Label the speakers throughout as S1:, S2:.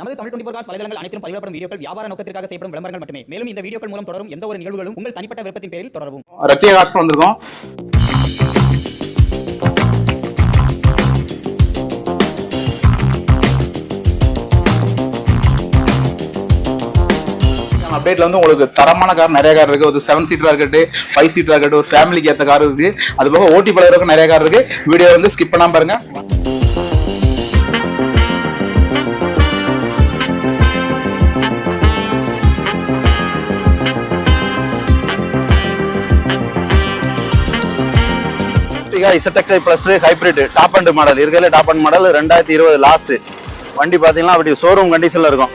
S1: நமது Tamil twenty cos வலைதளங்கள் அனைத்தும் பதிவிடப்படும் வீடியோக்கள் வியாபார நோக்கத்திற்காக செய்யப்படும் விளம்பரங்கள் மட்டுமே. மேலும் இந்த வீடியோக்கள் மூலம் தொடரும் எந்த ஒரு நிகழ்வுகளும் உங்கள் தனிப்பட்ட விருப்பத்தின் பேரில் தொடரவும்.
S2: ரச்சிகை கார்ட்ஸ் வந்திருக்கோம். அப்டேட்ல வந்து உங்களுக்கு தரமான கார் நிறைய கார் இருக்கு. ஒரு செவன் சீட்டரா இருக்கட்டும் ஃபைவ் சீட்டரா இருக்கட்டும் ஒரு ஃபேமிலிக்கு ஏற்ற கார் இருக்கு. அது போக ஓட்டி பழகிறதுக்கு நிறைய கார் இருக்கு. வீடியோ வந்து ஸ்கிப் பண்ணாம பாருங்க. ZXI plus hybrid top end model இருக்கிற டாப் அண்ட் மாடல் ரெண்டாயிரத்தி இருபது லாஸ்ட் வண்டி பார்த்தீங்கன்னா அப்படி ஷோரூம் கண்டிஷன்ல இருக்கும்.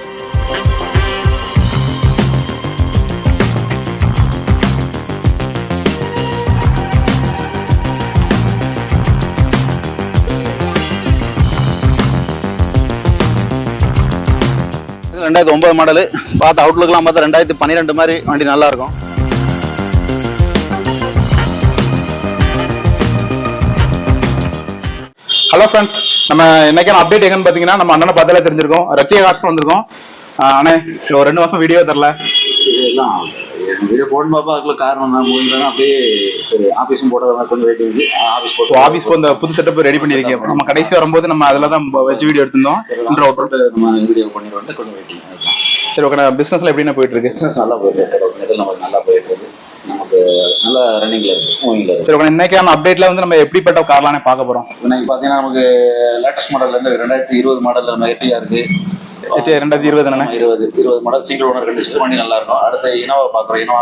S2: ரெண்டாயிரத்தி ஒன்பது மாடலு பார்த்து அவுட்லுக்கெல்லாம் பார்த்தா ரெண்டாயிரத்தி பன்னிரெண்டு மாதிரி வண்டி நல்லா ஹலோ ஃப்ரெண்ட்ஸ் நம்ம இன்னைக்கான அப்டேட் எங்கன்னு பார்த்தீங்கன்னா நம்ம அண்ணனை பார்த்தாலே தெரிஞ்சிருக்கோம். ரச்சிகை கார்ட்ஸ் வந்திருக்கோம். அண்ணே ஒரு ரெண்டு மாசம் வீடியோ தரல.
S3: வீடியோ பார்ப்பா அதுக்குள்ள காரணம் தான் முடிஞ்சா அப்படியே சரி ஆஃபீஸும் போட்டது கொஞ்சம் வெயிட் இருந்துச்சு ஆஃபீஸ் போட்டு
S2: ஆஃபீஸ் இந்த புது செட்டப் ரெடி பண்ணியிருக்கேன் நம்ம கடைசி வரும்போது நம்ம அதில் தான் வச்சு வீடியோ எடுத்திருந்தோம்.
S3: நம்ம வீடியோ பண்ணிடுவோம் கொஞ்சம் வெயிட்டிங்
S2: சரி ஓகே பிசினஸ்ல எப்படிண்ணே போயிட்டு இருக்கு?
S3: பிஸ்னஸ் நல்லா போயிட்டு இருக்கு. நல்லா போயிட்டு இருக்கு. நமக்கு நல்ல ரன்னிங்ல இருக்கு மூவிங்ல இருக்கு
S2: சரி ஓகே இன்னைக்கான அப்டேட்ல வந்து நம்ம எப்படிப்பட்ட கார்லானே பார்க்க போறோம்
S3: இன்னைக்கு பார்த்தீங்கன்னா நமக்கு லேட்டஸ்ட் மாடல்ல இருந்து ரெண்டாயிரத்தி இருபது மாடல்ல நம்ம எட்டியா இருக்கு
S2: ரெண்டாயிரத்தி இருபது
S3: இருபது இருபது மாடல் சிங்கிள் ஓனர் கண்டிஷன் வண்டி நல்லா இருக்கும் அடுத்து இனோவா பார்க்குறோம் இனோவா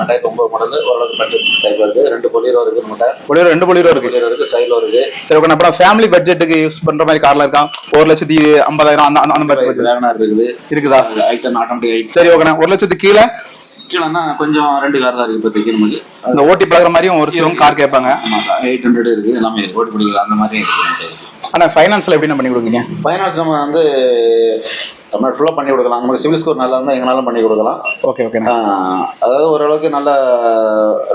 S3: ரெண்டாயிரத்தி ஒன்பது மாடல் ஓரளவுக்கு பட்ஜெட் டைப் இருக்கு ரெண்டு பொலியரோ இருக்கு நம்மகிட்ட
S2: பொலியோ ரெண்டு பொலியோ இருக்கு
S3: பொலியரோ இருக்கு சைலோ இருக்கு
S2: சரி ஓகே அப்புறம் ஃபேமிலி பட்ஜெட்டுக்கு யூஸ் பண்ற மாதிரி கார்ல இருக்கா ஒரு லட்சத்தி ஐம்பதாயிரம் அந்த அந்த- மாதிரி
S3: இருக்குது
S2: இருக்குதா
S3: ஐட்டன் ஆட்டோமேட்டிக்
S2: சரி ஓகேண்ணே ஒரு லட்சத்துக்கு கீழே
S3: கீழேன்னா கொஞ்சம் ரெண்டு கார் தான் இருக்கு இப்போதைக்கு நமக்கு
S2: அந்த ஓட்டி பழகுற மாதிரியும் ஒரு சிலவங்க கார் கேட்பாங்க.
S3: ஆமா சார் எயிட் ஹண்ட்ரட் இருக்கு எல்லாமே இருக்கு. ஓட்டு பிடிக்க அந்த மாதிரி இருக்கு.
S2: ஆனா ஃபைனான்ஸ்ல எப்படிண்ணே பண்ணி கொடுக்குறீங்க?
S3: ஃபைனான்ஸ் நம்ம வந்து தமிழ்நாடு ஃபுல்லாக பண்ணி கொடுக்கலாம். நமக்கு சிவில் ஸ்கோர் நல்லா இருந்தால் எங்கனாலும் பண்ணி கொடுக்கலாம்.
S2: ஓகே
S3: ஆஹ் அதாவது ஓரளவுக்கு நல்ல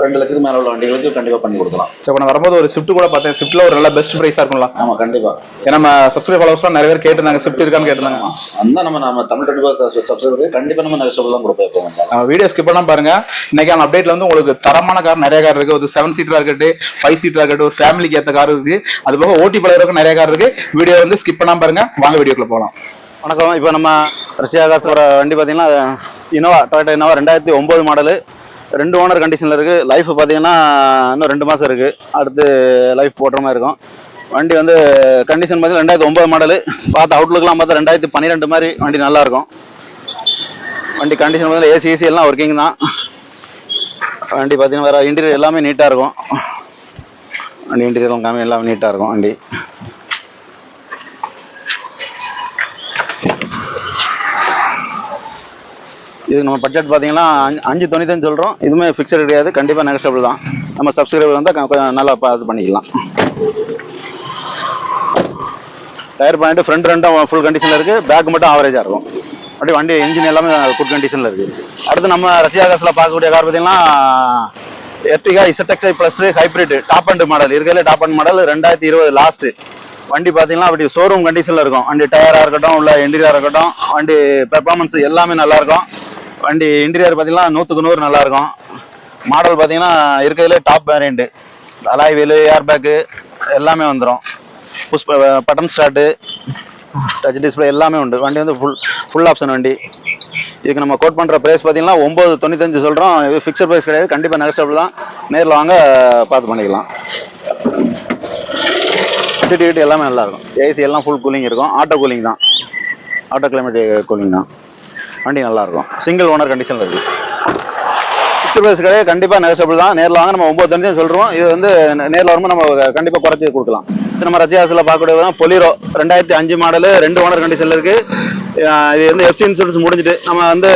S3: ரெண்டு லட்சத்துக்கு மேலே உள்ள வண்டிகளுக்கு கண்டிப்பாக பண்ணி கொடுக்கலாம்.
S2: சரி இப்போ நான் வரும்போது ஒரு ஸ்விஃப்ட் கூட பார்த்தேன். ஸ்விஃப்ட்ல ஒரு நல்ல பெஸ்ட் ப்ரைஸா இருக்கும்ல.
S3: ஆமாம் கண்டிப்பாக
S2: ஏன்னா நம்ம சப்ஸ்கிரைப் ஃபாலோவர்ஸ்லாம் நிறைய பேர் கேட்டிருந்தாங்க. ஸ்விஃப்ட் இருக்கான்னு கேட்டிருந்தாங்க.
S3: அந்த நம்ம நம்ம தமிழ் டுவெண்ட்டி சப்ஸ்கிரைபர் கண்டிப்பாக நம்ம நெகஸ்டபிள் தான் கொடுப்போம்
S2: வீடியோ ஸ்கிப் பண்ணாம பாருங்க. இன்னைக்கான அப்டேட்ல வந்து உங்களுக்கு தரமான கார் நிறைய கார் இருக்கு. ஒரு செவன் சீட்டரா இருக்கட்டும் ஃபைவ் சீட்டரா இருக்கட்டும் ஒரு ஃபேமிலிக்கு ஏத்த கார் இருக்கு. அது போக ஓட்டி பழகிறதுக்கு நிறைய கார் இருக்கு. வீடியோ வந்து ஸ்கிப் பண்ணாம பாருங்க. வாங்க வீடியோக்குள்ள போகலாம்
S4: வணக்கம். இப்போ நம்ம ரஷ்யா காசோட வண்டி பார்த்தீங்கன்னா இனோவா டொயோட்டா இனோவா ரெண்டாயிரத்தி ஒம்பது மாடலு ரெண்டு ஓனர் கண்டிஷனில் இருக்குது லைஃப் பார்த்தீங்கன்னா இன்னும் ரெண்டு மாதம் இருக்குது அடுத்து லைஃப் போடுற மாதிரி இருக்கும். வண்டி வந்து கண்டிஷன் பார்த்தீங்கன்னா ரெண்டாயிரத்தி ஒம்பது மாடலு பார்த்து அவுட்லுக்கெலாம் பார்த்தா ரெண்டாயிரத்தி பன்னிரெண்டு மாதிரி வண்டி நல்லா இருக்கும். வண்டி கண்டிஷன் பார்த்தீங்கன்னா ஏசி ஏசி எல்லாம் ஒர்க்கிங் தான். வண்டி பார்த்தீங்கன்னா வேறு இன்டீரியர் எல்லாமே நீட்டாக இருக்கும். வண்டி இன்டீரியர் காமி எல்லாமே நீட்டாக இருக்கும் வண்டி. இது நம்ம பட்ஜெட் பார்த்தீங்கன்னா அஞ்சு அஞ்சு தொண்ணூத்தஞ்சு சொல்கிறோம் இதுவுமே ஃபிக்ஸட் கிடையாது. கண்டிப்பாக நெகஸ்டபிள் தான். நம்ம சப்ஸ்கிரைபர் வந்தால் கொஞ்சம் நல்லா பார்த்து பண்ணிக்கலாம். டயர் பாயிண்ட் ஃப்ரண்ட் ரெண்டும் ஃபுல் கண்டிஷனில் இருக்குது பேக் மட்டும் ஆவரேஜாக இருக்கும். அப்படியே வண்டி இன்ஜின் எல்லாமே குட் கண்டிஷனில் இருக்குது அடுத்து நம்ம ரஷ்யா காசில் பார்க்கக்கூடிய கார் பார்த்தீங்கன்னா Ertiga ZXI plus hybrid top end model இருக்கிறதுல டாப் அண்ட் மாடல் ரெண்டாயிரத்தி இருபது லாஸ்ட்டு வண்டி பார்த்தீங்கன்னா அப்படி ஷோரூம் கண்டிஷனில் இருக்கும். வண்டி டயராக இருக்கட்டும் உள்ள இன்டீரியராக இருக்கட்டும் வண்டி பெர்ஃபார்மன்ஸ் எல்லாமே நல்லா இருக்கும். வண்டி இன்டீரியர் பார்த்தீங்கன்னா நூற்றுக்கு நூறு நல்லா இருக்கும் மாடல் பார்த்தீங்கன்னா இருக்கிறதுலே top variant alloy wheel air bag எல்லாமே வந்துடும் push button start touch display எல்லாமே உண்டு. வண்டி வந்து ஃபுல் ஃபுல் ஆப்ஷன் வண்டி. இதுக்கு நம்ம கோட் பண்ணுற ப்ரைஸ் பார்த்தீங்கன்னா ஒம்பது தொண்ணூத்தஞ்சு சொல்கிறோம் இது ஃபிக்ஸட் ப்ரைஸ் கிடையாது. கண்டிப்பாக நெகஸ்டபிள் தான். நேரில் வாங்க பார்த்து பண்ணிக்கலாம். சிட்டி கிட்ட எல்லாமே நல்லாயிருக்கும். ஏசி எல்லாம் ஃபுல் கூலிங் இருக்கும். ஆட்டோ கூலிங் தான். ஆட்டோ கிளைமேட் கூலிங் தான். வண்டி நல்லா இருக்கும் சிங்கிள் ஓனர் கண்டிஷனில் இருக்குது ஃபிக்ஸ்ட் ப்ரைஸ் கிடையாது கண்டிப்பாக நெகசபிள் தான். நேரில் வாங்க நம்ம ஒம்பது தனிச்சு சொல்கிறோம் இது வந்து நேரில் வரும்போது நம்ம கண்டிப்பாக குறைச்சி கொடுக்கலாம். இது நம்ம ரஜியாஸில் பார்க்கக்கூடியது தான் பொலிரோ ரெண்டாயிரத்தி அஞ்சு மாடலு ரெண்டு ஓனர் கண்டிஷனில் இருக்குது இது வந்து எஃப்சி இன்சூரன்ஸ் முடிஞ்சுட்டு நம்ம வந்து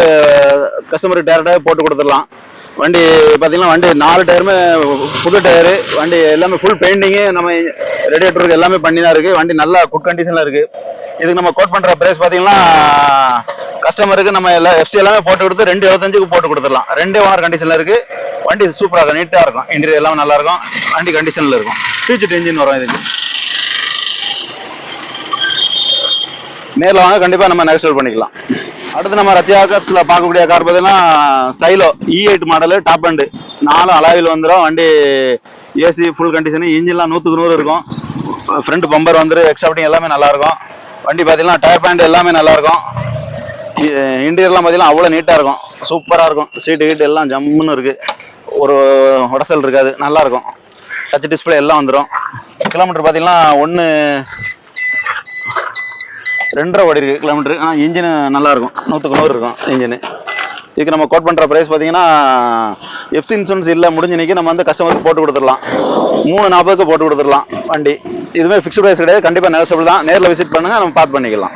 S4: கஸ்டமருக்கு டேரெக்டாக போட்டு கொடுத்துடலாம். வண்டி பார்த்தீங்கன்னா வண்டி நாலு டயருமே புது டயரு வண்டி எல்லாமே ஃபுல் பெயிண்டிங்கு நம்ம ரேடியேட்டருக்கு எல்லாமே பண்ணி தான் இருக்குது வண்டி நல்லா குட் கண்டிஷனில் இருக்குது இதுக்கு நம்ம கோட் பண்ணுற ப்ரைஸ் பார்த்தீங்கன்னா கஸ்டமருக்கு நம்ம எல்லா எஃப்சி எல்லாமே போட்டு கொடுத்து ரெண்டு இருபத்தஞ்சுக்கு போட்டு கொடுத்துடலாம். ரெண்டே ஓனர் கண்டிஷனில் இருக்குது வண்டி சூப்பராக இருக்கும். நீட்டாக இருக்கும். இன்டீரியர் எல்லாமே நல்லா இருக்கும். வண்டி கண்டிஷனில் இருக்கும். ஃபீச்சர் இன்ஜின் வரும் இதுக்கு. நேரில் வாங்க கண்டிப்பாக நம்ம நெகஸ்டல் பண்ணிக்கலாம். அடுத்து நம்ம ரத்தியாகர்ஸில் பார்க்கக்கூடிய கார் பார்த்தீங்கன்னா Xylo E e eight model top end நாலும் அலாவில் வந்துடும் வண்டி ஏசி ஃபுல் கண்டிஷனு இன்ஜின்லாம் நூற்றுக்கு நூறு இருக்கும். ஃப்ரண்ட் பம்பர் வந்துடும் எக்ஸ்ட்ராப்டிங் எல்லாமே நல்லா இருக்கும். வண்டி பார்த்தீங்கன்னா டயர் பேண்ட் எல்லாமே நல்லா இருக்கும். இன்டீரியர்லாம் பார்த்தீங்கன்னா அவ்வளோ நீட்டாக இருக்கும். சூப்பராக இருக்கும். சீட்டு கீட்டு எல்லாம் ஜம்முன்னு இருக்குது ஒரு உடசல் இருக்காது. நல்லாயிருக்கும் டச் டிஸ்பிளே எல்லாம் வந்துடும் கிலோமீட்டர் பார்த்தீங்கன்னா ஒன்று ரெண்டரை ஓடி இருக்குது கிலோமீட்டர் ஆனால் இன்ஜினு நல்லாயிருக்கும் நூற்றுக்கு நூறு இருக்கும் இன்ஜினு இதுக்கு நம்ம கோட் பண்ணுற ப்ரைஸ் பார்த்தீங்கன்னா எஃப்சி இன்சூரன்ஸ் இல்லை முடிஞ்சன்னைக்கு நம்ம வந்து கஸ்டமருக்கு போட்டு கொடுத்துடலாம். மூணு நாற்பதுக்கு போட்டு கொடுத்துடலாம் வண்டி. இதுவுமே ஃபிக்ஸ்ட் ப்ரைஸ் கிடையாது. கண்டிப்பாக நெகசபிள் தான். நேரில் விசிட் பண்ணுங்க நம்ம பார்த்து பண்ணிக்கலாம்.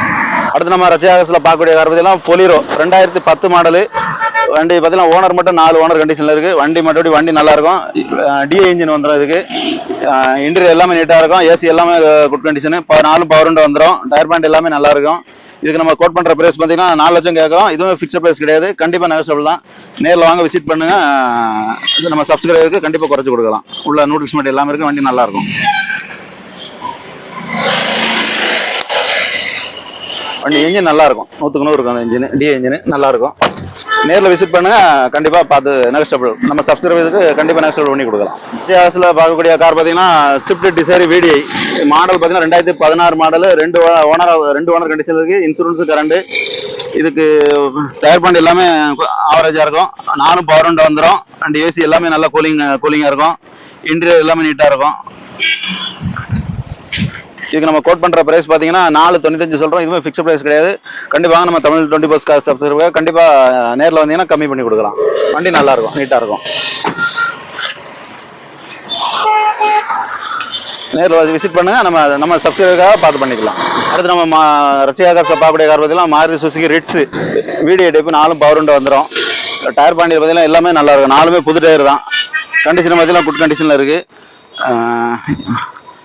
S4: அடுத்து நம்ம ரச்சியாகஸில் பார்க்கக்கூடிய கார் பார்த்தீங்கன்னா பொலிரோ ரெண்டாயிரத்தி பத்து மாடலு வண்டி பார்த்தீங்கன்னா ஓனர் மட்டும் நாலு ஓனர் கண்டிஷனில் இருக்குது வண்டி மற்றபடி வண்டி நல்லாயிருக்கும் டிஏ இன்ஜின் வந்துடும் இதுக்கு. இன்டீரியர் எல்லாமே நீட்டாக இருக்கும். ஏசி எல்லாமே குட் கண்டிஷனு நாலும் பவர் விண்டோ வந்துடும் டயர் பேண்ட் எல்லாமே நல்லா இருக்கும். இதுக்கு நம்ம கோட் பண்ணுற ப்ரைஸ் பார்த்தீங்கன்னா நாலு லட்சம் கேட்குறோம். இதுவுமே ஃபிக்ஸட் ப்ரைஸ் கிடையாது. கண்டிப்பாக நெகசபிள் தான். நேரில் வாங்க விசிட் பண்ணுங்கள் இது நம்ம சப்ஸ்கிரைபருக்கு கண்டிப்பாக குறைச்சி கொடுக்கலாம். உள்ள நூடுல்ஸ் மட்டும் எல்லாமே இருக்குது வண்டி நல்லாயிருக்கும் வண்டி இன்ஜின் நல்லா இருக்கும் நூற்றுக்கு நூறு இருக்கும் அந்த இன்ஜின் டி இன்ஜின் நல்லா இருக்கும் நேரில் விசிட் பண்ணுங்க கண்டிப்பாக பார்த்து நெகஸ்டபிள் நம்ம சப்ஸ்கிரைபருக்கு கண்டிப்பாக நெகஸ்டபிள் பண்ணி கொடுக்கலாம். வித்தியாசத்தில் பார்க்கக்கூடிய கார் பார்த்தீங்கன்னா ஸ்விஃப்ட் டிசைர் விடிஐ மாடல் பார்த்தீங்கன்னா ரெண்டாயிரத்தி பதினாறு மாடல் ரெண்டு ஓனர் ரெண்டு ஓனர் கண்டிஷன் இருக்குது இன்சூரன்ஸு கரண்டு இதுக்கு டயர் பாயிண்ட் எல்லாமே ஆவரேஜாக இருக்கும். நானும் பவர் விண்டோ வந்துடும் அண்ட் ஏசி எல்லாமே நல்லா கூலிங் கூலிங்காக இருக்கும். இன்டீரியர் எல்லாமே நீட்டாக இருக்கும். இதுக்கு நம்ம கோட் பண்ற பிரைஸ் பாத்தீங்கன்னா நாலு தொண்ணூத்தஞ்சு சொல்றோம். இதுவுமே ஃபிக்ஸ்ட் பிரைஸ் கிடையாது. கண்டிப்பாக நம்ம Tamil twenty four car subscriber கண்டிப்பா நேரில் வந்தீங்கன்னா கம்மி பண்ணி கொடுக்கலாம். வண்டி நல்லா இருக்கும் நீட்டா இருக்கும். நேரில் விசிட் பண்ணுங்க. நம்ம நம்ம சப்ஸ்கிரைபருக்காக பார்த்து பண்ணிக்கலாம். அடுத்து நம்ம மா ரசிகா காசை பார்க்கக்கூடிய கார் பார்த்தீங்கன்னா Maruti Suzuki Ritz video type நாலும் பவர் உண்டு வந்துடும் டயர் பாண்டியில் பார்த்தீங்கன்னா எல்லாமே நல்லா இருக்கும். நாலுமே புது டயர் தான். கண்டிஷன் பார்த்தீங்கன்னா குட் கண்டிஷனில் இருக்குது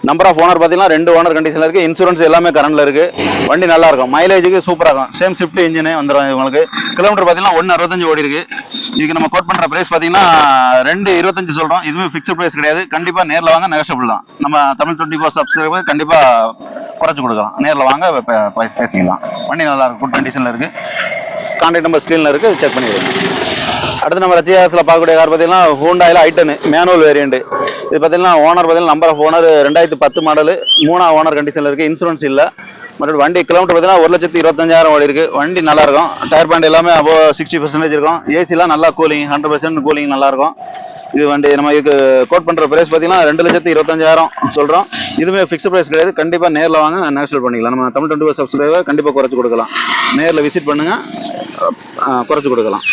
S4: நம்பர் ஆஃப் ஓனர் பார்த்தீங்கன்னா ரெண்டு ஓனர் கண்டிஷனில் இருக்குது இன்சூரன்ஸ் எல்லாமே கரண்டில் இருக்குது வண்டி நல்லா இருக்கும். மைலேஜுக்கு சூப்பராக இருக்கும். சேம் ஷிஃப்ட் இன்ஜினே வந்துடும் உங்களுக்கு கிலோமீட்டர் பார்த்தீங்கன்னா ஒன்று அறுபத்தஞ்சு ஓடி இருக்குது இதுக்கு நம்ம கோட் பண்ணுற ப்ரைஸ் பார்த்தீங்கன்னா ரெண்டு இருபத்தஞ்சு சொல்கிறோம் இதுவுமே ஃபிக்ஸ்ட் ப்ரைஸ் கிடையாது. கண்டிப்பாக நேரில் வாங்க நெகஷபிள் தான். நம்ம தமிழ் டுவெண்ட்டி ஃபோர் சப்ஸ்கிரைபர் கண்டிப்பாக குறைச்சி கொடுக்கலாம். நேரில் வாங்க பேசிக்கலாம். வண்டி நல்லா இருக்கும். குட் கண்டிஷனில் இருக்குது கான்டாக்ட் நம்பர் ஸ்க்ரீனில் இருக்குது செக் பண்ணிடுங்க அடுத்து நம்ம ரச்சியாஸில் பார்க்கக்கூடிய கார் பார்த்தீங்கன்னா ஹூண்டாயில் ஐட்டனு மேனுவல் வேரியண்ட் இது பார்த்தீங்கன்னா ஓனர் பார்த்தீங்கன்னா நம்பர் ஆஃப் ஓனர் ரெண்டாயிரத்து பத்து மாடலு மூணா ஓனர் கண்டிஷனில் இருக்குது இன்சூரன்ஸ் இல்லை. மறுபடியும் வண்டி கிலோமீட்டர் பார்த்தீங்கன்னா ஒரு லட்சத்தி இருபத்தஞ்சாயிரம் ஓடி இருக்கு. வண்டி நல்லா இருக்கும். டயர் பாண்ட் எல்லாமே அபோ சிக்ஸ்டி பர்சன்டேஜ் இருக்கும். ஏசிலாம் நல்லா கூலிங் ஹண்ட்ரட் பர்சன்ட் கூலிங் நல்லாயிருக்கும் இது வண்டி நம்ம இதுக்கு கோட் பண்ணுற ப்ரைஸ் பார்த்தீங்கன்னா ரெண்டு லட்சத்து இருபத்தஞ்சாயிரம் சொல்கிறோம் இதுவுமே ஃபிக்ஸ்ட் ப்ரைஸ் கிடையாது. கண்டிப்பாக நேரில் வாங்க நேஷனல் பண்ணிக்கலாம். நம்ம தமிழ் டுவெண்ட்டி சப்ஸ்கிரைபர் கண்டிப்பாக குறைச்சி கொடுக்கலாம். நேரில் விசிட் பண்ணுங்கள் குறைச்சி கொடுக்கலாம்.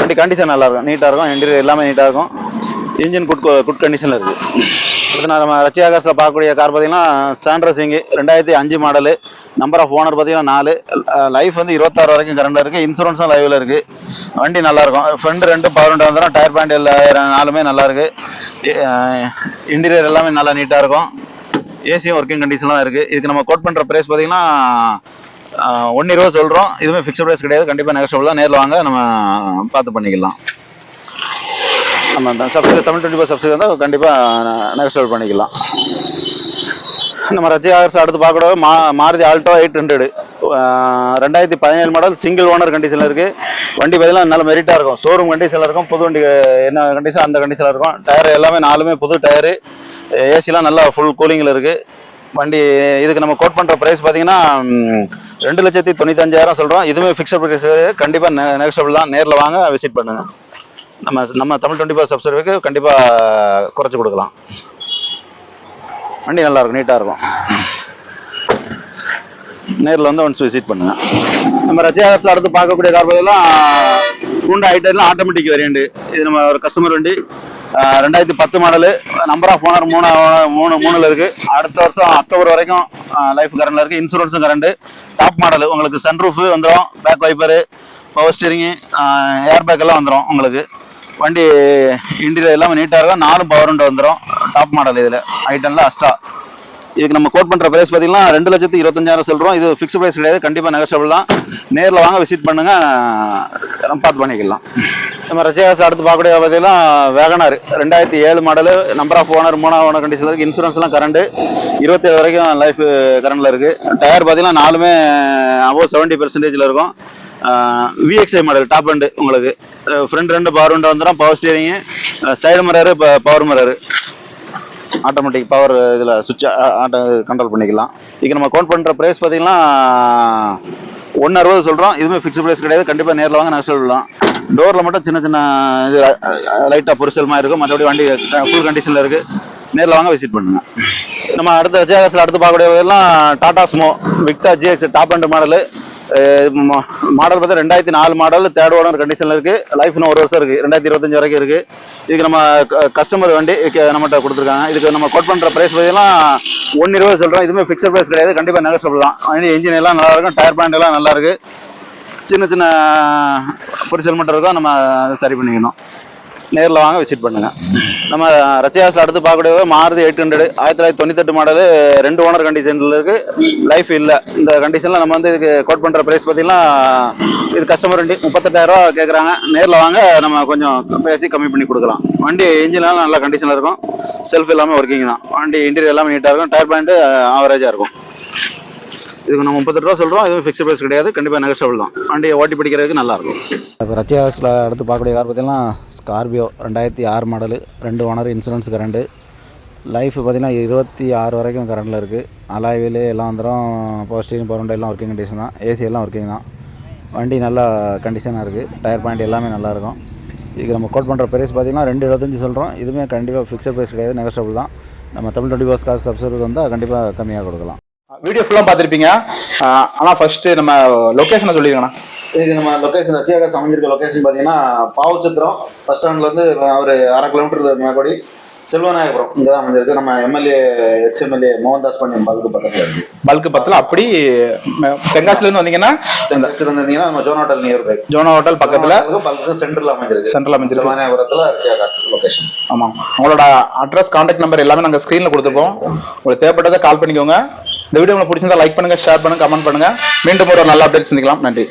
S4: வண்டி கண்டிஷன் நல்லா இருக்கும். நீட்டாக இருக்கும். இன்டீரியர் எல்லாமே நீட்டாக இருக்கும். இன்ஜின் குட் குட் கண்டிஷனில் இருக்குது அடுத்து நான் நம்ம ரச்சி ஆகாசில் பார்க்கக்கூடிய கார் பார்த்தீங்கன்னா சாண்ட்ரா சிங்கு ரெண்டாயிரத்தி அஞ்சு மாடலு நம்பர் ஆஃப் ஓனர் பார்த்தீங்கன்னா நாலு. லைஃப் வந்து இருபத்தாறு வரைக்கும் கரண்டில் இருக்குது இன்சூரன்ஸும் லைவில் இருக்குது வண்டி நல்லாயிருக்கும் ஃப்ரெண்டு ரெண்டு பவர் வந்துடும் டயர் பேண்ட் எல்லா நாலுமே நல்லா இருக்குது இன்டீரியர் எல்லாமே நல்லா நீட்டாக இருக்கும். ஏசியும் ஒர்க்கிங் கண்டிஷன்லாம் இருக்குது இதுக்கு நம்ம கோட் பண்ணுற ப்ரைஸ் பார்த்தீங்கன்னா ஒன்று இருபது சொல்கிறோம் இதுவுமே ஃபிக்ஸ்ட் ப்ரைஸ் கிடையாது. கண்டிப்பாக நெகஸ்டபிள் தான். நேரில் வாங்க நம்ம பார்த்து பண்ணிக்கலாம். நம்ம subscribe Tamil twenty four subscribe வந்தால் கண்டிப்பாக நெகஸ்டபிள் பண்ணிக்கலாம். நம்ம ரஜி ஆகர்ஸ் அடுத்து பார்க்கறது மா மாருதி ஆல்டோ எயிட் ஹண்ட்ரடு. ரெண்டாயிரத்தி பதினேழு மாடல் சிங்கிள் ஓனர் கண்டிஷனில் இருக்குது வண்டி பார்த்தீங்கன்னா நல்ல மெரிட்டாக இருக்கும். ஷோரூம் கண்டிஷனில் இருக்கும். புது வண்டி என்ன கண்டிஷன் அந்த கண்டிஷனில் இருக்கும். டயர் எல்லாமே நாலுமே புது டயரு ஏசிலாம் நல்லா ஃபுல் கூலிங்கில் இருக்குது வண்டி இதுக்கு நம்ம கோட் பண்ணுற ப்ரைஸ் பார்த்தீங்கன்னா ரெண்டு லட்சத்தி தொண்ணூத்தஞ்சாயிரம் சொல்கிறோம் இதுவுமே ஃபிக்ஸட் ப்ரைஸ் கண்டிப்பாக நெகஸ்டபிள் தான். நேரில் வாங்க விசிட் பண்ணுங்கள் நம்ம நம்ம தமிழ் டுவெண்ட்டி ஃபோர் சப்ஸ்கிரைபருக்கு கண்டிப்பாக குறைச்சி கொடுக்கலாம். வண்டி நல்லாயிருக்கும் நீட்டாக இருக்கும். நேரில் வந்து ஒன்ஸ் விசிட் பண்ணுங்கள் நம்ம ரஜியாகர்ஸில் அடுத்து பார்க்கக்கூடிய கார் பார்த்தீங்கன்னா ஹூண்டா ஐட்டர்லாம் ஆட்டோமேட்டிக் வேரியண்ட்டு இது நம்ம ஒரு கஸ்டமர் வண்டி. ரெண்டாயிரத்தி பத்து மாடலு நம்பர் ஆஃப் ஓனர் மூணு மூணு மூணுல இருக்கு. அடுத்த வருஷம் அக்டோபர் வரைக்கும் லைஃப் கரண்ட்ல இருக்கு. இன்சூரன்ஸும் கரண்ட் டாப் மாடல் உங்களுக்கு சன்ரூஃப் வந்துடும் back wiper power steering air bag எல்லாம் வந்துடும் உங்களுக்கு. வண்டி இன்டீரியர் எல்லாமே நீட்டாக இருக்கும். நாலு பவர் வந்துடும் டாப் மாடல் இதில். ஐட்டனில் அஸ்டா. இதுக்கு நம்ம கோட் பண்ணுற ப்ரைஸ் பார்த்தீங்கன்னா ரெண்டு லட்சத்து இருபத்தஞ்சாயிரம் சொல்கிறோம் இது ஃபிக்ஸ் ப்ரைஸ் கிடையாது கண்டிப்பாக நெகோஷியபிள் தான். நேரில் வாங்க விசிட் பண்ணுங்க நம்ம பார்த்து பண்ணிக்கலாம். நம்ம ரசிகாஸ் அடுத்து பார்க்கக்கூடிய பார்த்தீங்கன்னா வேகனார் ரெண்டாயிரத்தி ஏழு மாடலு நம்பர் ஆஃப் ஓனர் மூணாவது ஓனர் கண்டிஷனில் இருக்குது இன்சூரன்ஸ்லாம் கரண்ட்டு இருபத்தேழு வரைக்கும் லைஃப் கரண்டில் இருக்குது டயர் பார்த்தீங்கன்னா நாலுமே அபோவ் செவன்ட்டி பெர்சன்டேஜில் இருக்கும். விஎக்ஸ்ஐ மாடல் டாப் அண்டு உங்களுக்கு. ஃப்ரண்ட் ரெண்டு பவர் விண்டோ வந்துடும் power steering side mirror power mirror automatic power இதில் சுவிட்ச் ஆட்டோ கண்ட்ரோல் பண்ணிக்கலாம். இதுக்கு நம்ம கவுண்ட் பண்ணுற ப்ரைஸ் பார்த்தீங்கன்னா ஒன்று அறுபது சொல்கிறோம் இதுவுமே ஃபிக்ஸ்ட் ப்ரைஸ் கிடையாது. கண்டிப்பாக நேரில் வாங்க நான் சொல்லலாம் டோரில் மட்டும் சின்ன சின்ன இது லைட்டாக பொரிசல் மாதிரி இருக்கும். மற்றபடி வண்டி ஃபுல் கண்டிஷனில் இருக்குது நேரில் வாங்க விசிட் பண்ணுங்க. நம்ம அடுத்த ஜேஎஸ்ல அடுத்து பார்க்கக்கூடியதெல்லாம் Tata Sumo Victa GX top end model model பார்த்தா ரெண்டாயிரத்தி நாலு மாடல் தேர்ட் ஓனர் கண்டிஷனில் இருக்குது லைஃப் இன்னும் ஒரு வருஷம் இருக்குது ரெண்டாயிரத்தி இருபத்தஞ்சு வரைக்கும் இருக்குது இதுக்கு நம்ம கஸ்டமர் வண்டி நம்மகிட்ட கொடுத்துருக்காங்க. இதுக்கு நம்ம கோட் பண்ணுற ப்ரைஸ் பார்த்தீங்கன்னா ஒன்று இருபது சொல்கிறோம் இதுவுமே ஃபிக்ஸட் ப்ரைஸ் கிடையாது. கண்டிப்பாக நெகோஷியபிள் தான். வண்டி இன்ஜின் எல்லாம் நல்லா இருக்கும். டயர் பேண்ட் எல்லாம் நல்லா இருக்குது சின்ன சின்ன பொரிசல் மட்டும் இருக்கும். நம்ம அதை சரி பண்ணிக்கணும். நேரில் வாங்க விசிட் பண்ணுங்கள் நம்ம ரச்சியாஸ் அடுத்து பார்க்கக்கூடிய மாறுதி எயிட் ஹண்ட்ரடு. ஆயிரத்தி தொள்ளாயிரத்தி தொண்ணூத்தெட்டு மாடலு ரெண்டு ஓனர் கண்டிஷனில் இருக்கு. லைஃப் இல்லை. இந்த கண்டிஷனில் நம்ம வந்து இதுக்கு கோட் பண்ணுற ப்ரைஸ் பார்த்தீங்கன்னா இது கஸ்டமர் வண்டி முப்பத்தெட்டாயிரம் ரூபா கேட்குறாங்க நேரில் வாங்க நம்ம கொஞ்சம் பேசி கம்மி பண்ணி கொடுக்கலாம். வண்டி இன்ஜின்லாம் நல்ல கண்டிஷனில் இருக்கும். செல்ஃப் எல்லாமே ஒர்க்கிங் தான். வண்டி இன்டீரியர் எல்லாமே நீட்டாக இருக்கும். டயர் பாயிண்ட்டு ஆவரேஜாக இருக்கும். இதுக்கு நம்ம முப்பத்தெட்டு ரூபா சொல்கிறோம் எதுவும் ஃபிக்ஸ்ட் ப்ரைஸ் கிடையாது கண்டிப்பாக நெகோஷியபிள் தான். வண்டியை ஓட்டி பிடிக்கிறதுக்கு நல்லா இருக்கும்
S5: இப்போ ரத்தியாஸில் அடுத்து பார்க்கக்கூடிய கார் பார்த்தீங்கன்னா ஸ்கார்பியோ ரெண்டாயிரத்தி ஆறு மாடலு ரெண்டு ஓனர் இன்சூரன்ஸ் கரண்டு லைஃப் பார்த்தீங்கன்னா இருபத்தி ஆறு வரைக்கும் கரண்டில் இருக்குது அலாய்வில் எல்லாம் வந்துடும் பவர் ஸ்டீரிங் பவர் எல்லாம் ஒர்க்கிங் கண்டிஷன் தான். ஏசி எல்லாம் ஒர்க்கிங் தான். வண்டி நல்லா கண்டிஷனாக இருக்குது டயர் பாயிண்ட் எல்லாமே நல்லாயிருக்கும் இதுக்கு நம்ம கோட் பண்ணுற ப்ரைஸ் பார்த்தீங்கன்னா ரெண்டு இருபத்தஞ்சி சொல்கிறோம் இதுவுமே கண்டிப்பாக ஃபிக்ஸட் ப்ரைஸ் கிடையாது நெகஸ்டபிள் தான். நம்ம Tamil twenty four car subscriber வந்தால் கண்டிப்பாக கம்மியாக கொடுக்கலாம்.
S2: வீடியோ ஃபுல்லாக பார்த்துருப்பீங்க. ஆனால் ஃபர்ஸ்ட் நம்ம லொக்கேஷனை சொல்லிருக்கேண்ணா
S4: இது நம்ம லொகேஷன் ரச்சியாகாஸ் அமைஞ்சிருக்க லொகேஷன் பார்த்தீங்கன்னா பாவச்சத்திரம் பஸ் ஸ்டாண்ட்லேருந்து ஒரு அரை கிலோமீட்டர் மேற்படி செல்வநாயகபுரம். இங்கே தான் அமைஞ்சிருக்கு. நம்ம MLA ex MLA Mohandas Pandian bulk பக்கத்தில் இருக்கு.
S2: பல்க் பத்தில் அப்படி தென்காசிலேருந்து வந்தீங்கன்னா
S4: தென்காசி இருந்தீங்கன்னா நம்ம ஜோன் hotel near by
S2: Jona hotel பக்கத்தில்
S4: பல்கு சென்ட்ரல் அமைஞ்சிருக்கு.
S2: சென்ட்ரல் அமைஞ்சிருக்கு.
S4: செல்வநாயகபுரத்தில் லொகேஷன்
S2: ஆமாம் உங்களோட அட்ரஸ் கான்டாக்ட் நம்பர் எல்லாமே நாங்கள் ஸ்க்ரீனில் கொடுத்துருப்போம் உங்களுக்கு தேவைப்பட்டதை கால் பண்ணிக்கோங்க. இந்த வீடியோ உங்களுக்கு பிடிச்சிருந்தா லைக் பண்ணுங்க ஷேர் பண்ணுங்க கமெண்ட் பண்ணுங்க. மீண்டும் ஒரு நல்ல அப்டேட் சந்திக்கலாம். நன்றி.